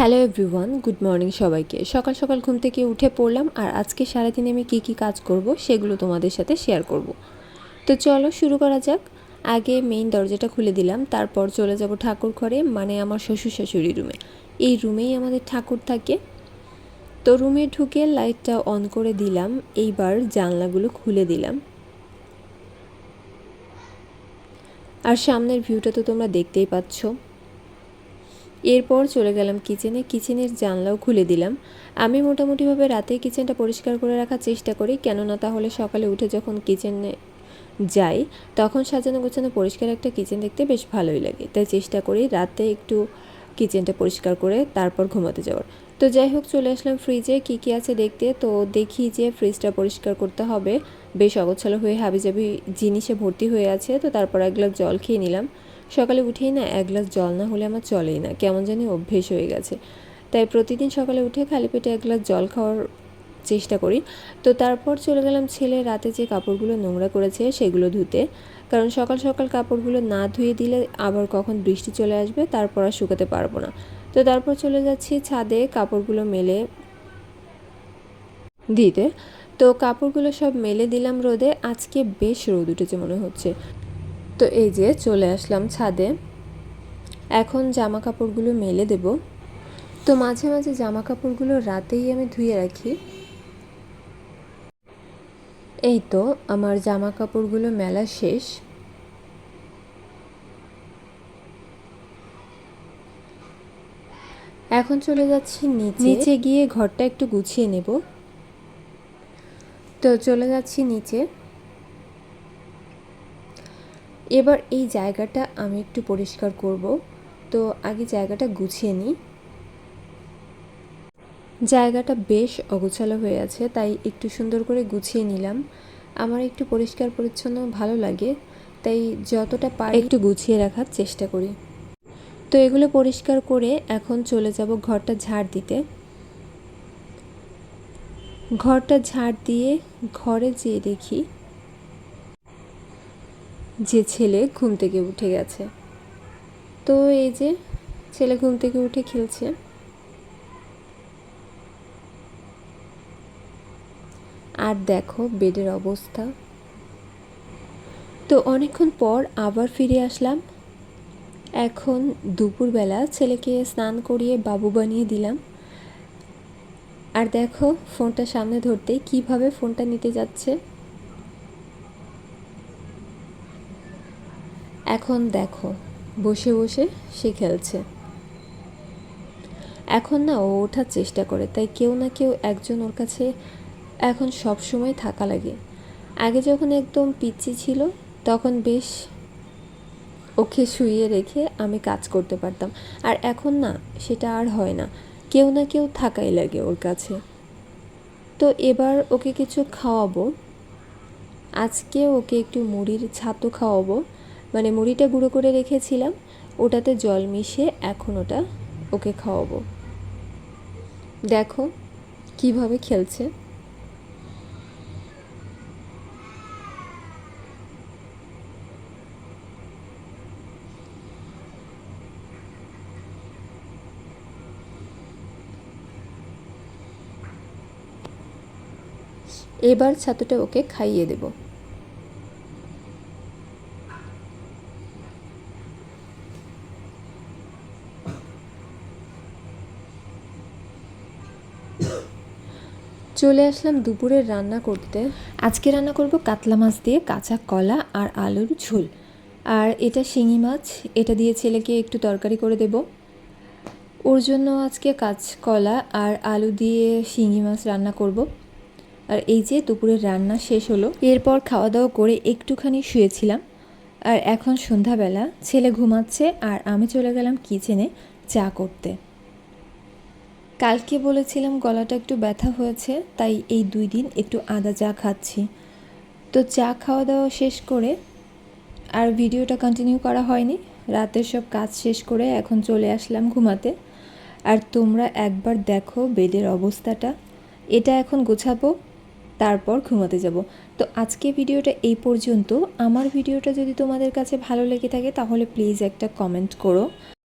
Hello everyone good morning সবাইকে। সকাল সকাল ঘুম থেকে উঠে পড়লাম আর আজকে সারাদিনে আমি কী কী কাজ করব সেগুলো তোমাদের সাথে শেয়ার করব। তো চলো শুরু করা যাক। আগে মেইন দরজাটা খুলে দিলাম, তারপর চলে যাব ঠাকুর ঘরে মানে আমার শ্বশুর শাশুড়ি রুমে। এই রুমেই আমাদের ঠাকুর থাকে। তো রুমে ঢুকে লাইটটা অন করে দিলাম, এইবার জানলাগুলো খুলে দিলাম। আর সামনের ভিউটা তো তোমরা দেখতেই পাচ্ছ। এরপর চলে গেলাম কিচেনে। কিচেনের জানলাও খুলে দিলাম। আমি মোটামুটিভাবে রাতে কিচেনটা পরিষ্কার করে রাখার চেষ্টা করি, কেননা তাহলে সকালে উঠে যখন কিচেনে যাই, তখন সাজানো গোছানো পরিষ্কার একটা কিচেন দেখতে বেশ ভালোই লাগে। তাই চেষ্টা করি রাতে একটু কিচেনটা পরিষ্কার করে তারপর ঘুমাতে যাওয়ার। তো যাই হোক, চলে আসলাম ফ্রিজে। কী কী আছে দেখতে? তো দেখি যে ফ্রিজটা পরিষ্কার করতে হবে। বেশ অগোছালো হয়ে হাবিজাবি জিনিসে ভর্তি হয়ে আছে। তো তারপর এক গ্লাস জল খেয়ে নিলাম। সকালে উঠেই না এক গ্লাস জল না হলে আমার চলেই না, কেমন জানি অভ্যেস হয়ে গেছে। তাই প্রতিদিন সকালে উঠে খালি পেটে এক গ্লাস জল খাওয়ার চেষ্টা করি। তো তারপর চলে গেলাম ছেলে রাতে যে কাপড়গুলো নোংরা করেছে সেগুলো ধুতে। কারণ সকাল সকাল কাপড়গুলো না ধুয়ে দিলে আবার কখন বৃষ্টি চলে আসবে তারপর আর শুকাতে পারব না। তো তারপর চলে যাচ্ছি ছাদে কাপড়গুলো মেলে দিতে। তো কাপড়গুলো সব মেলে দিলাম রোদে, আজকে বেশ রোদ উঠেছে মনে হচ্ছে। তো এই যে চলে আসলাম ছাদে। এখন জামা কাপড়গুলো মেলে দেব। তো মাঝে মাঝে জামা কাপড়গুলো রাতেই আমি ধুয়ে রাখি। এই তো আমার জামা কাপড়গুলো মেলা শেষ। এখন চলে যাচ্ছি নিচে। নিচে গিয়ে ঘরটা একটু গুছিয়ে নেব। তো চলে যাচ্ছি নিচে। এবার এই জায়গাটা আমি একটু পরিষ্কার করব। তো আগে জায়গাটা গুছিয়ে নিই। জায়গাটা বেশ অগোছালো হয়ে আছে, তাই একটু সুন্দর করে গুছিয়ে নিলাম। আমার একটু পরিষ্কার পরিচ্ছন্ন ভালো লাগে, তাই যতটা পারি একটু গুছিয়ে রাখার চেষ্টা করি। তো এগুলো পরিষ্কার করে এখন চলে যাব ঘরটা ঝাড় দিতে। ঘরটা ঝাড় দিয়ে ঘরে যেয়ে দেখি যে ছেলে ঘুম থেকে উঠে গেছে। তো এই যে ছেলে ঘুম থেকে উঠে খেলছে। আর দেখো বেডের অবস্থা। তো অনেকক্ষণ পর আবার ফিরে আসলাম। এখন দুপুরবেলা ছেলেকে স্নান করিয়ে বাবু বানিয়ে দিলাম। আর দেখো ফোনটা সামনে ধরতেই কীভাবে ফোনটা নিতে যাচ্ছে। এখন দেখো, বসে বসে সে খেলছে। এখন না ও ওঠার চেষ্টা করে, তাই কেউ না কেউ একজন ওর কাছে এখন সব সময় থাকা লাগে। আগে যখন একদম পিচ্ছি ছিল, তখন বেশ ওকে শুইয়ে রেখে আমি কাজ করতে পারতাম। আর এখন না, সেটা আর হয় না। কেউ না কেউ থাকাই লাগে ওর কাছে। তো এবার ওকে কিছু খাওয়াবো। আজকে ওকে একটু মুড়ির ছাতু খাওয়াবো। মানে মুড়িটা গুঁড়ো করে রেখেছিলাম, ওটাতে জল মিশিয়ে এখন ওটা ওকে খাওয়াবো। দেখো কীভাবে খেলছে। এবার ছাতুটা ওকে খাইয়ে দেবো। চলে আসলাম দুপুরের রান্না করতে। আজকে রান্না করব কাতলা মাছ দিয়ে কাঁচা কলা আর আলুর ঝোল। আর এটা শিঙি মাছ, এটা দিয়ে ছেলেকে একটু তরকারি করে দেব। ওর জন্য আজকে কাঁচকলা আর আলু দিয়ে শিঙি মাছ রান্না করব। আর এই যে দুপুরের রান্না শেষ হলো, এরপর খাওয়া দাওয়া করে একটুখানি শুয়েছিলাম। আর এখন সন্ধ্যাবেলা, ছেলে ঘুমাচ্ছে আর আমি চলে গেলাম কিচেনে চা করতে। কালকে বলেছিলাম গলাটা একটু ব্যথা হয়েছে, তাই এই দুই দিন একটু আদা চা খাচ্ছি। তো চা খাওয়া দাওয়া শেষ করে আর ভিডিওটা কন্টিনিউ করা হয়নি, রাতের সব কাজ শেষ করে এখন চলে আসলাম ঘুমাতে। আর তোমরা একবার দেখো বেডের অবস্থাটা, এটা এখন গোছাবো, তারপর ঘুমাতে যাব। তো আজকে ভিডিওটা এই পর্যন্ত। আমার ভিডিওটা যদি তোমাদের কাছে ভালো লেগে থাকে তাহলে প্লিজ একটা কমেন্ট করো।